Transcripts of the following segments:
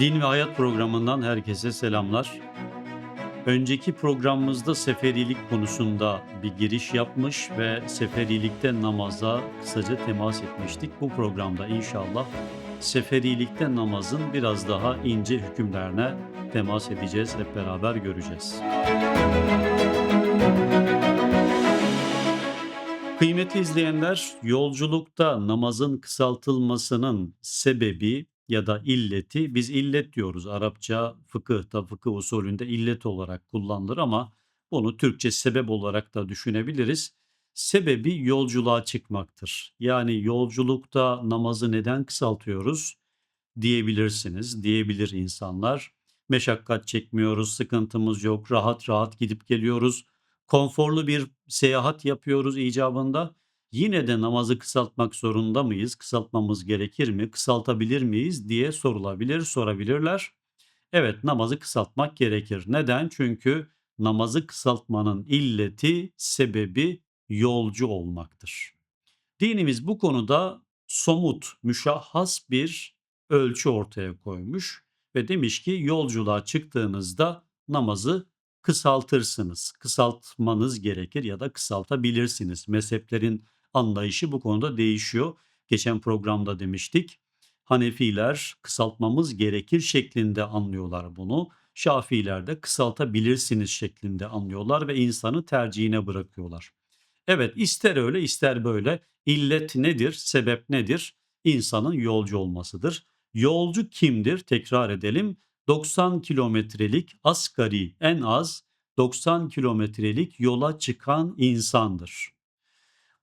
Din ve Hayat programından herkese selamlar. Önceki programımızda seferilik konusunda bir giriş yapmış ve seferilikte namaza kısaca temas etmiştik. Bu programda inşallah seferilikte namazın biraz daha ince hükümlerine temas edeceğiz, hep beraber göreceğiz. Kıymetli izleyenler, yolculukta namazın kısaltılmasının sebebi ya da illeti, biz illet diyoruz. Arapça fıkıhta, fıkıh usulünde illet olarak kullanılır ama bunu Türkçe sebep olarak da düşünebiliriz. Sebebi yolculuğa çıkmaktır. Yani yolculukta namazı neden kısaltıyoruz diyebilirsiniz, diyebilir insanlar. Meşakkat çekmiyoruz, sıkıntımız yok, rahat rahat gidip geliyoruz konforlu bir seyahat yapıyoruz icabında. Yine de namazı kısaltmak zorunda mıyız? Kısaltmamız gerekir mi? Kısaltabilir miyiz diye sorulabilir, sorabilirler. Evet, namazı kısaltmak gerekir. Neden? Çünkü namazı kısaltmanın illeti, sebebi yolcu olmaktır. Dinimiz bu konuda somut, müşahhas bir ölçü ortaya koymuş ve demiş ki yolculuğa çıktığınızda namazı kısaltırsınız. Kısaltmanız gerekir ya da kısaltabilirsiniz. Mezheplerin anlayışı bu konuda değişiyor. Geçen programda demiştik. Hanefiler kısaltmamız gerekir şeklinde anlıyorlar bunu. Şafiiler de kısaltabilirsiniz şeklinde anlıyorlar ve insanı tercihine bırakıyorlar. Evet ister öyle ister böyle illet nedir, sebep nedir? İnsanın yolcu olmasıdır. Yolcu kimdir? Tekrar edelim. 90 kilometrelik asgari en az 90 kilometrelik yola çıkan insandır.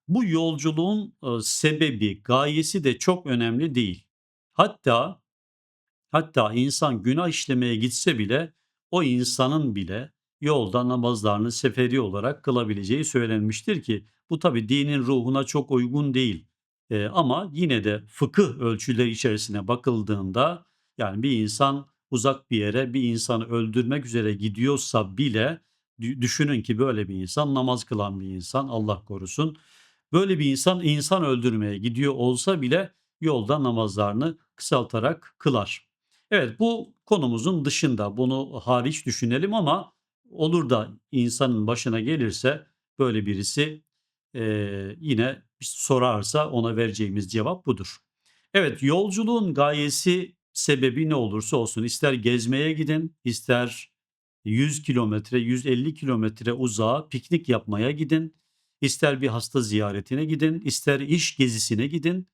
Bu yolculuğun e, sebebi, gayesi de çok önemli değil. Hatta hatta insan günah işlemeye gitse bile o insanın bile yolda namazlarını seferi olarak kılabileceği söylenmiştir ki bu tabi dinin ruhuna çok uygun değil. E, ama yine de fıkıh ölçüleri içerisine bakıldığında yani bir insan uzak bir yere bir insanı öldürmek üzere gidiyorsa bile düşünün ki böyle bir insan namaz kılan bir insan Allah korusun. Böyle bir insan insan öldürmeye gidiyor olsa bile yolda namazlarını kısaltarak kılar. Evet bu konumuzun dışında bunu hariç düşünelim ama olur da insanın başına gelirse böyle birisi e, yine sorarsa ona vereceğimiz cevap budur. Evet yolculuğun gayesi sebebi ne olursa olsun ister gezmeye gidin, ister 100 kilometre, 150 kilometre uzağa piknik yapmaya gidin, ister bir hasta ziyaretine gidin, ister iş gezisine gidin.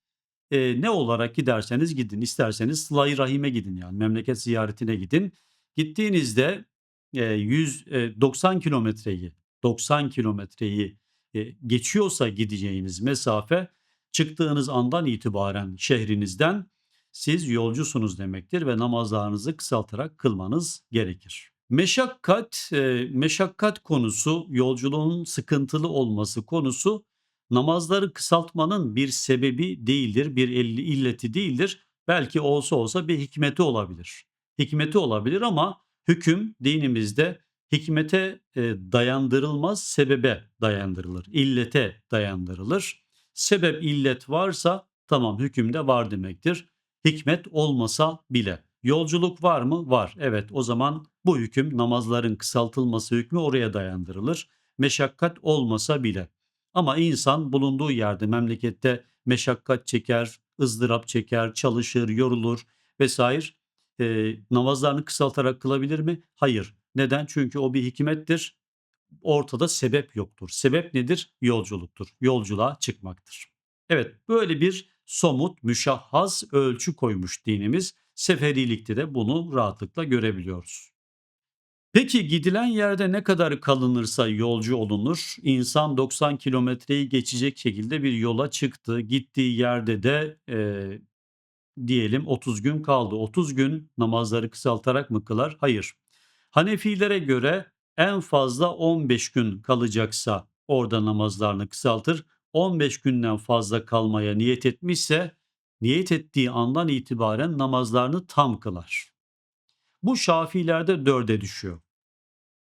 E, ne olarak giderseniz gidin, isterseniz sıla rahime gidin yani memleket ziyaretine gidin. Gittiğinizde e, 100 e, 90 kilometreyi 90 kilometreyi e, geçiyorsa gideceğiniz mesafe çıktığınız andan itibaren şehrinizden siz yolcusunuz demektir ve namazlarınızı kısaltarak kılmanız gerekir. Meşakkat, e, meşakkat konusu, yolculuğun sıkıntılı olması konusu namazları kısaltmanın bir sebebi değildir, bir illeti değildir. Belki olsa olsa bir hikmeti olabilir. Hikmeti olabilir ama hüküm dinimizde hikmete e, dayandırılmaz, sebebe dayandırılır, illete dayandırılır. Sebep illet varsa tamam hükümde var demektir hikmet olmasa bile. Yolculuk var mı? Var. Evet o zaman bu hüküm namazların kısaltılması hükmü oraya dayandırılır. Meşakkat olmasa bile. Ama insan bulunduğu yerde memlekette meşakkat çeker, ızdırap çeker, çalışır, yorulur vesaire. E, namazlarını kısaltarak kılabilir mi? Hayır. Neden? Çünkü o bir hikmettir. Ortada sebep yoktur. Sebep nedir? Yolculuktur. Yolculuğa çıkmaktır. Evet böyle bir somut, müşahhas ölçü koymuş dinimiz. Seferilikte de bunu rahatlıkla görebiliyoruz. Peki gidilen yerde ne kadar kalınırsa yolcu olunur. İnsan 90 kilometreyi geçecek şekilde bir yola çıktı. Gittiği yerde de e, diyelim 30 gün kaldı. 30 gün namazları kısaltarak mı kılar? Hayır. Hanefilere göre en fazla 15 gün kalacaksa orada namazlarını kısaltır. 15 günden fazla kalmaya niyet etmişse niyet ettiği andan itibaren namazlarını tam kılar. Bu Şafilerde dörde düşüyor.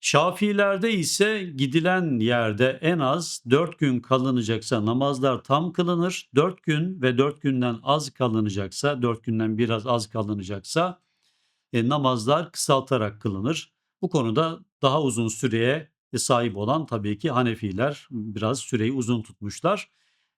Şafilerde ise gidilen yerde en az 4 gün kalınacaksa namazlar tam kılınır. 4 gün ve 4 günden az kalınacaksa, 4 günden biraz az kalınacaksa eee, namazlar kısaltarak kılınır. Bu konuda daha uzun süreye e, sahip olan tabii ki Hanefiler biraz süreyi uzun tutmuşlar.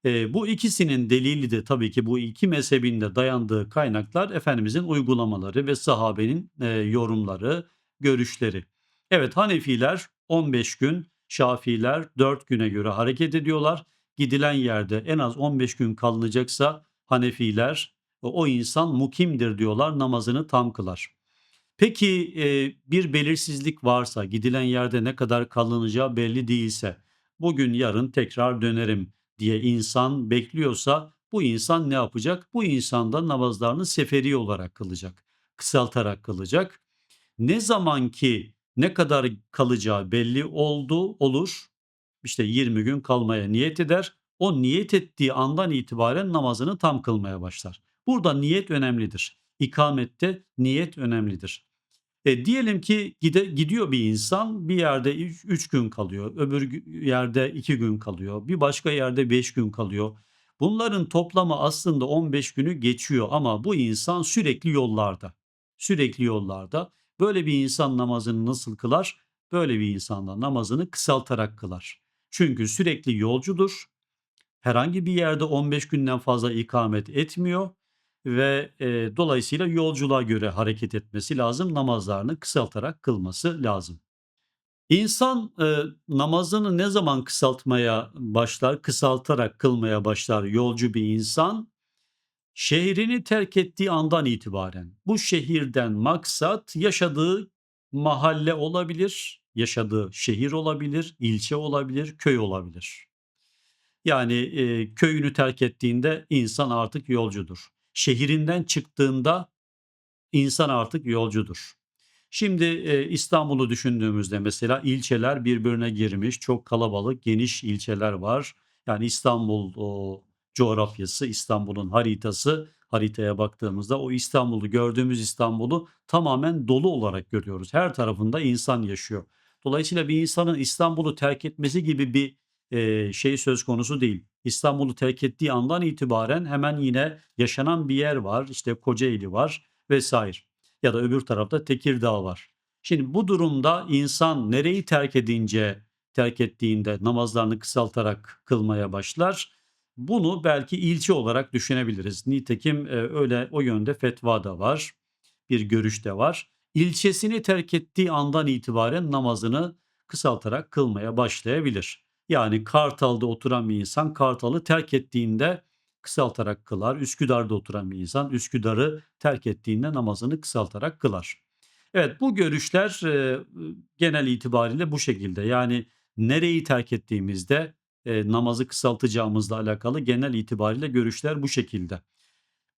Eee, bu ikisinin delili de tabii ki bu 2 mezhebin de dayandığı kaynaklar Efendimizin uygulamaları ve sahabenin, eee, yorumları, görüşleri. Evet, Hanefiler 15 gün, Şafiiler 4 güne göre hareket ediyorlar. Gidilen yerde en az 15 gün kalınacaksa Hanefiler o insan mukimdir diyorlar, namazını tam kılar. Peki, eee, bir belirsizlik varsa, gidilen yerde ne kadar kalınacağı belli değilse, bugün yarın tekrar dönerim diye insan bekliyorsa bu insan ne yapacak? Bu insan da namazlarını seferi olarak kılacak, kısaltarak kılacak. Ne zaman ki ne kadar kalacağı belli oldu olur, işte 20 gün kalmaya niyet eder. O niyet ettiği andan itibaren namazını tam kılmaya başlar. Burada niyet önemlidir. İkamette niyet önemlidir. E, diyelim ki gide gidiyor bir insan, bir yerde 3 gün kalıyor, öbür yerde 2 gün kalıyor, bir başka yerde 5 gün kalıyor. Bunların toplamı aslında 15 günü geçiyor ama bu insan sürekli yollarda. Sürekli yollarda. Böyle bir insan namazını nasıl kılar? Böyle bir insan da namazını kısaltarak kılar. Çünkü sürekli yolcudur. Herhangi bir yerde 15 günden fazla ikamet etmiyor ve, eee, dolayısıyla yolculuğa göre hareket etmesi lazım. Namazlarını kısaltarak kılması lazım. İnsan, eee, namazını ne zaman kısaltmaya başlar, kısaltarak kılmaya başlar yolcu bir insan? Şehrini terk ettiği andan itibaren. Bu şehirden maksat yaşadığı mahalle olabilir, yaşadığı şehir olabilir, ilçe olabilir, köy olabilir. Yani, eee, köyünü terk ettiğinde insan artık yolcudur. Şehrinden çıktığında insan artık yolcudur. Şimdi, eee, İstanbul'u düşündüğümüzde mesela ilçeler birbirine girmiş, çok kalabalık, geniş ilçeler var. Yani İstanbul, o coğrafyası, İstanbul'un haritası, haritaya baktığımızda o İstanbul'u, gördüğümüz İstanbul'u tamamen dolu olarak görüyoruz. Her tarafında insan yaşıyor. Dolayısıyla bir insanın İstanbul'u terk etmesi gibi bir, eee, şey söz konusu değil. İstanbul'u terk ettiği andan itibaren hemen yine yaşanan bir yer var. İşte Kocaeli var vs. ya da öbür tarafta Tekirdağ var. Şimdi bu durumda insan nereyi terk edince, terk ettiğinde namazlarını kısaltarak kılmaya başlar? Bunu belki ilçe olarak düşünebiliriz. Nitekim, eee, öyle o yönde fetva da var, bir görüş de var. İlçesini terk ettiği andan itibaren namazını kısaltarak kılmaya başlayabilir. Yani Kartal'da oturan bir insan Kartal'ı terk ettiğinde kısaltarak kılar. Üsküdar'da oturan bir insan Üsküdar'ı terk ettiğinde namazını kısaltarak kılar. Evet, bu görüşler, eee, genel itibariyle bu şekilde. Yani nereyi terk ettiğimizde, eee, namazı kısaltacağımızla alakalı genel itibariyle görüşler bu şekilde.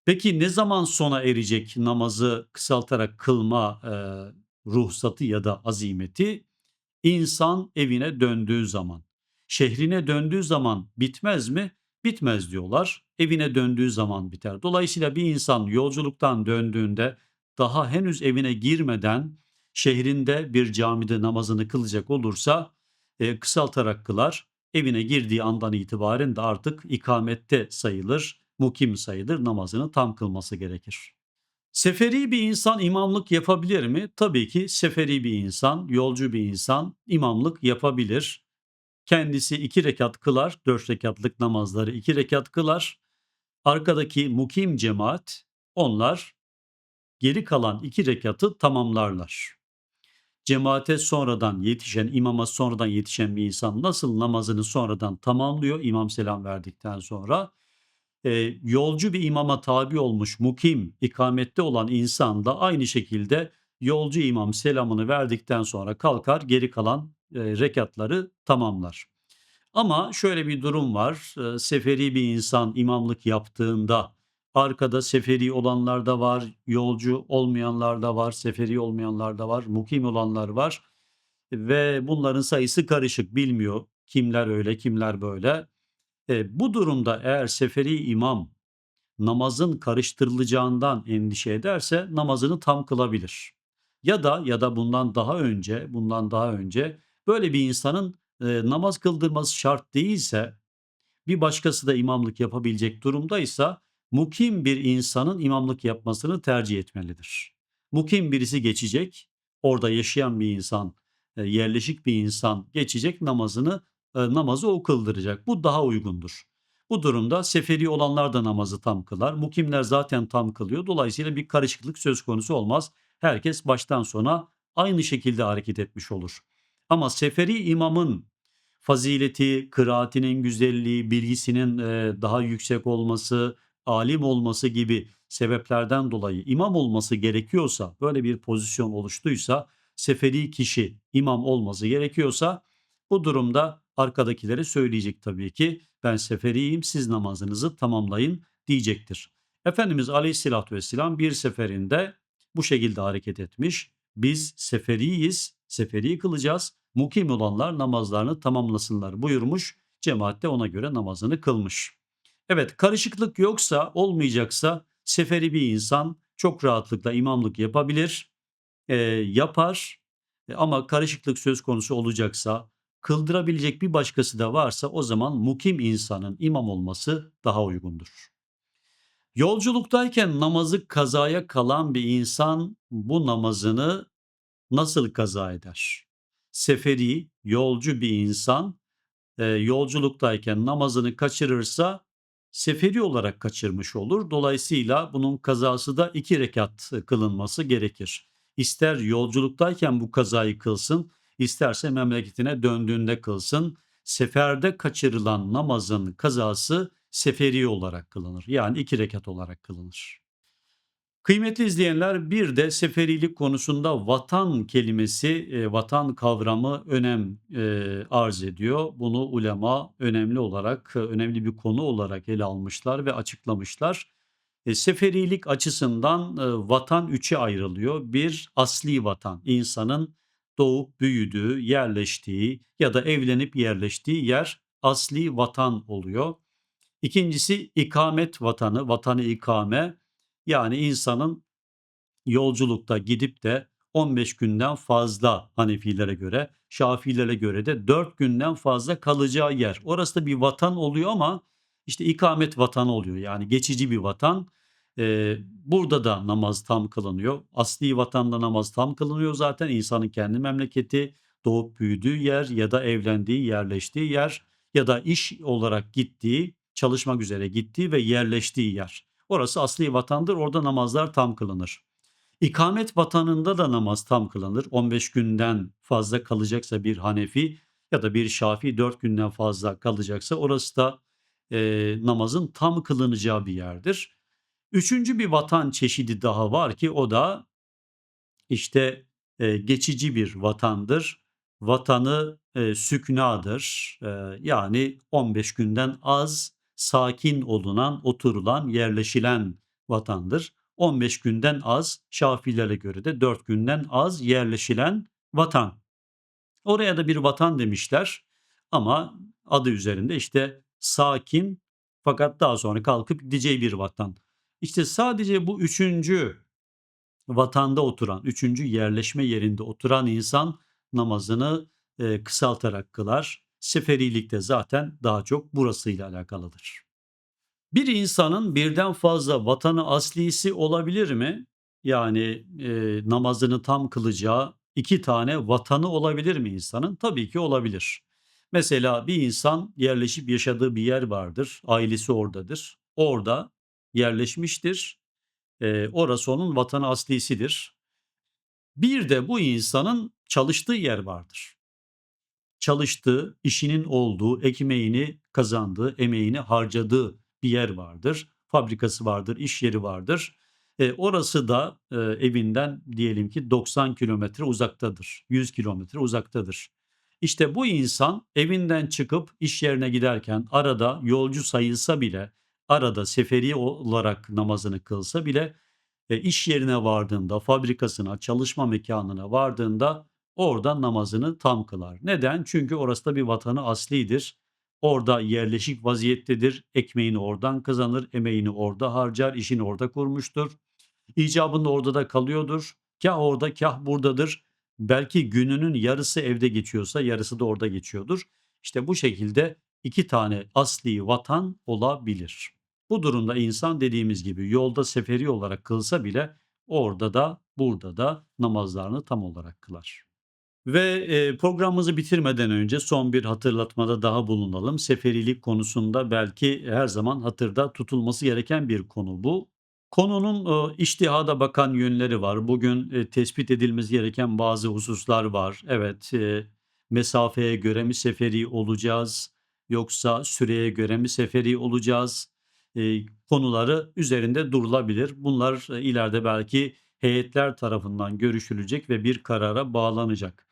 Peki ne zaman sona erecek namazı kısaltarak kılma, eee, ruhsatı ya da azimeti? İnsan evine döndüğü zaman. Şehrine döndüğü zaman bitmez mi? Bitmez diyorlar. Evine döndüğü zaman biter. Dolayısıyla bir insan yolculuktan döndüğünde daha henüz evine girmeden şehrinde bir camide namazını kılacak olursa, eee, kısaltarak kılar. Evine girdiği andan itibaren de artık ikamette sayılır, mukim sayılır, namazını tam kılması gerekir. Seferi bir insan imamlık yapabilir mi? Tabii ki seferi bir insan, yolcu bir insan imamlık yapabilir. Kendisi 2 rekat kılar, 4 rekâtlık namazları 2 rekat kılar. Arkadaki mukim cemaat, onlar geri kalan 2 rekatı tamamlarlar. Cemaate sonradan yetişen, imama sonradan yetişen bir insan nasıl namazını sonradan tamamlıyor imam selam verdikten sonra, eee, yolcu bir imama tabi olmuş, mukim, ikamette olan insan da aynı şekilde yolcu imam selamını verdikten sonra kalkar geri kalan, eee, rekâtları tamamlar. Ama şöyle bir durum var, eee, seferi bir insan imamlık yaptığında arkada seferi olanlar da var, yolcu olmayanlar da var, seferi olmayanlar da var, mukim olanlar var ve bunların sayısı karışık, bilmiyor kimler öyle, kimler böyle. Eee, bu durumda eğer seferi imam namazın karıştırılacağından endişe ederse namazını tam kılabilir. Ya da ya da bundan daha önce bundan daha önce böyle bir insanın, eee, namaz kıldırması şart değilse, bir başkası da imamlık yapabilecek durumdaysa mukim bir insanın imamlık yapmasını tercih etmelidir. Mukim birisi geçecek. Orada yaşayan bir insan, yerleşik bir insan geçecek namazını, namazı o kıldıracak. Bu daha uygundur. Bu durumda seferi olanlar da namazı tam kılar. Mukimler zaten tam kılıyor. Dolayısıyla bir karışıklık söz konusu olmaz. Herkes baştan sona aynı şekilde hareket etmiş olur. Ama seferi imamın fazileti, kıraatinin güzelliği, bilgisinin, eee, daha yüksek olması, alim olması gibi sebeplerden dolayı imam olması gerekiyorsa, böyle bir pozisyon oluştuysa, seferi kişi imam olması gerekiyorsa bu durumda arkadakilere söyleyecek tabii ki ben seferiyim siz namazınızı tamamlayın diyecektir. Efendimiz Aleyhisselatü Vesselam bir seferinde bu şekilde hareket etmiş. Biz seferiyiz, seferi kılacağız. Mukim olanlar namazlarını tamamlasınlar buyurmuş. Cemaat de ona göre namazını kılmış. Evet karışıklık yoksa olmayacaksa seferi bir insan çok rahatlıkla imamlık yapabilir, eee, yapar E, ama karışıklık söz konusu olacaksa kıldırabilecek bir başkası da varsa o zaman mukim insanın imam olması daha uygundur. Yolculuktayken namazı kazaya kalan bir insan bu namazını nasıl kaza eder? Seferi, yolcu bir insan eee, yolculuktayken namazını kaçırırsa seferi olarak kaçırmış olur. Dolayısıyla bunun kazası da 2 rekat kılınması gerekir. İster yolculuktayken bu kazayı kılsın, isterse memleketine döndüğünde kılsın. Seferde kaçırılan namazın kazası seferi olarak kılınır. Yani 2 rekat olarak kılınır. Kıymetli izleyenler bir de seferilik konusunda vatan kelimesi, eee, vatan kavramı önem, eee, arz ediyor. Bunu ulema önemli olarak, eee, önemli bir konu olarak ele almışlar ve açıklamışlar. Seferilik açısından, vatan 3'e ayrılıyor. Bir asli vatan, insanın doğup büyüdüğü, yerleştiği ya da evlenip yerleştiği yer asli vatan oluyor. İkincisi ikamet vatanı, vatanı ikame. Yani insanın yolculukta gidip de 15 günden fazla Hanefilere göre, Şafilere göre de 4 günden fazla kalacağı yer. Orası da bir vatan oluyor ama işte ikamet vatanı oluyor. Yani geçici bir vatan. Eee, burada da namaz tam kılınıyor. Asli vatanda namaz tam kılınıyor zaten. insanın kendi memleketi, doğup büyüdüğü yer ya da evlendiği, yerleştiği yer ya da iş olarak gittiği, çalışmak üzere gittiği ve yerleştiği yer. Orası asli vatandır. Orada namazlar tam kılınır. İkamet vatanında da namaz tam kılınır. 15 günden fazla kalacaksa bir Hanefi ya da bir Şafii 4 günden fazla kalacaksa orası da eee, namazın tam kılınacağı bir yerdir. Üçüncü bir vatan çeşidi daha var ki o da işte eee, geçici bir vatandır. Vatanı eee, süknadır. Eee, yani 15 günden az sakin olunan, oturulan, yerleşilen vatandır. 15 günden az, Şafilere göre de 4 günden az yerleşilen vatan. Oraya da bir vatan demişler ama adı üzerinde işte sakin fakat daha sonra kalkıp gideceği bir vatan. İşte sadece bu üçüncü vatanda oturan, üçüncü yerleşme yerinde oturan insan namazını kısaltarak kılar. Seferilik de zaten daha çok burasıyla alakalıdır. Bir insanın birden fazla vatanı aslisi olabilir mi? Yani, eee, namazını tam kılacağı 2 tane vatanı olabilir mi insanın? Tabii ki olabilir. Mesela bir insan yerleşip yaşadığı bir yer vardır, ailesi oradadır. Orada yerleşmiştir. Eee, orası onun vatanı aslisidir. Bir de bu insanın çalıştığı yer vardır çalıştığı, işinin olduğu, ekmeğini kazandığı, emeğini harcadığı bir yer vardır. Fabrikası vardır, iş yeri vardır. E, orası da e, evinden diyelim ki 90 kilometre uzaktadır, 100 kilometre uzaktadır. İşte bu insan evinden çıkıp iş yerine giderken arada yolcu sayılsa bile, arada seferi olarak namazını kılsa bile e, iş yerine vardığında, fabrikasına, çalışma mekanına vardığında Orada namazını tam kılar. Neden? Çünkü orası da bir vatanı aslidir. Orada yerleşik vaziyettedir. Ekmeğini oradan kazanır, emeğini orada harcar, işini orada kurmuştur. İcabında orada da kalıyordur. Kah orada kah buradadır. Belki gününün yarısı evde geçiyorsa yarısı da orada geçiyordur. İşte bu şekilde iki tane asli vatan olabilir. Bu durumda insan dediğimiz gibi yolda seferi olarak kılsa bile Orada da burada da namazlarını tam olarak kılar. Ve, eee, programımızı bitirmeden önce son bir hatırlatmada daha bulunalım. Seferilik konusunda belki her zaman hatırda tutulması gereken bir konu bu. Konunun, ııı, içtihada bakan yönleri var. Bugün, eee, tespit edilmesi gereken bazı hususlar var. Evet, eee, mesafeye göre mi seferi olacağız yoksa süreye göre mi seferi olacağız? Konuları üzerinde durulabilir. Bunlar, ileride belki heyetler tarafından görüşülecek ve bir karara bağlanacak.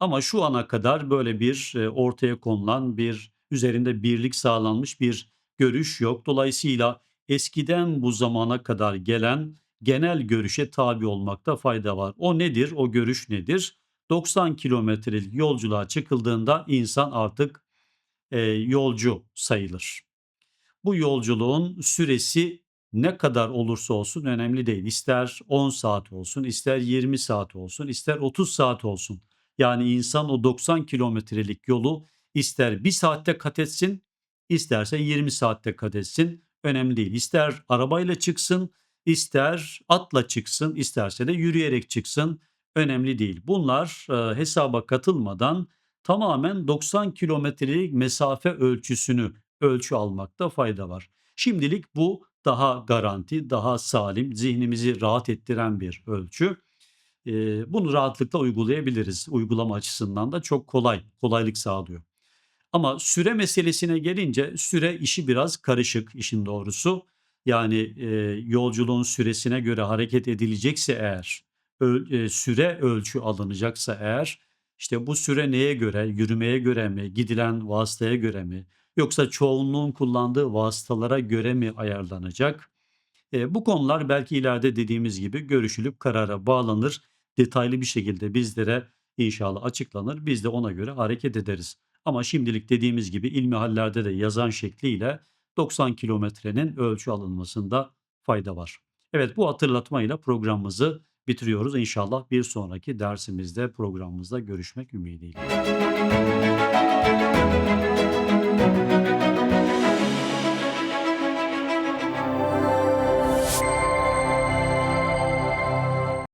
Ama şu ana kadar böyle bir, eee, ortaya konulan bir, üzerinde birlik sağlanmış bir görüş yok. Dolayısıyla eskiden bu zamana kadar gelen genel görüşe tabi olmakta fayda var. O nedir? O görüş nedir? 90 kilometrelik yolculuğa çıkıldığında insan artık, eee, yolcu sayılır. Bu yolculuğun süresi ne kadar olursa olsun önemli değil. İster 10 saat olsun, ister 20 saat olsun, ister 30 saat olsun. Yani insan o 90 kilometrelik yolu ister 1 saatte kat etsin, isterse 20 saatte kat etsin, önemli değil. İster arabayla çıksın, ister atla çıksın, isterse de yürüyerek çıksın, önemli değil. Bunlar, eee, hesaba katılmadan tamamen 90 kilometrelik mesafe ölçüsünü ölçü almakta fayda var. Şimdilik bu daha garanti, daha salim, zihnimizi rahat ettiren bir ölçü. Eee, bunu rahatlıkla uygulayabiliriz. Uygulama açısından da çok kolay, kolaylık sağlıyor. Ama süre meselesine gelince süre işi biraz karışık işin doğrusu. Yani, eee, yolculuğun süresine göre hareket edilecekse eğer, öl eee, süre ölçü alınacaksa eğer, işte bu süre neye göre, yürümeye göre mi, gidilen vasıtaya göre mi yoksa çoğunluğun kullandığı vasıtalara göre mi ayarlanacak? Eee, bu konular belki ileride dediğimiz gibi görüşülüp karara bağlanır. Detaylı bir şekilde bizlere inşallah açıklanır. Biz de ona göre hareket ederiz. Ama şimdilik dediğimiz gibi ilmihallerde de yazan şekliyle 90 kilometrenin ölçü alınmasında fayda var. Evet, bu hatırlatmayla programımızı bitiriyoruz. İnşallah bir sonraki dersimizde, programımızda görüşmek ümidiyle.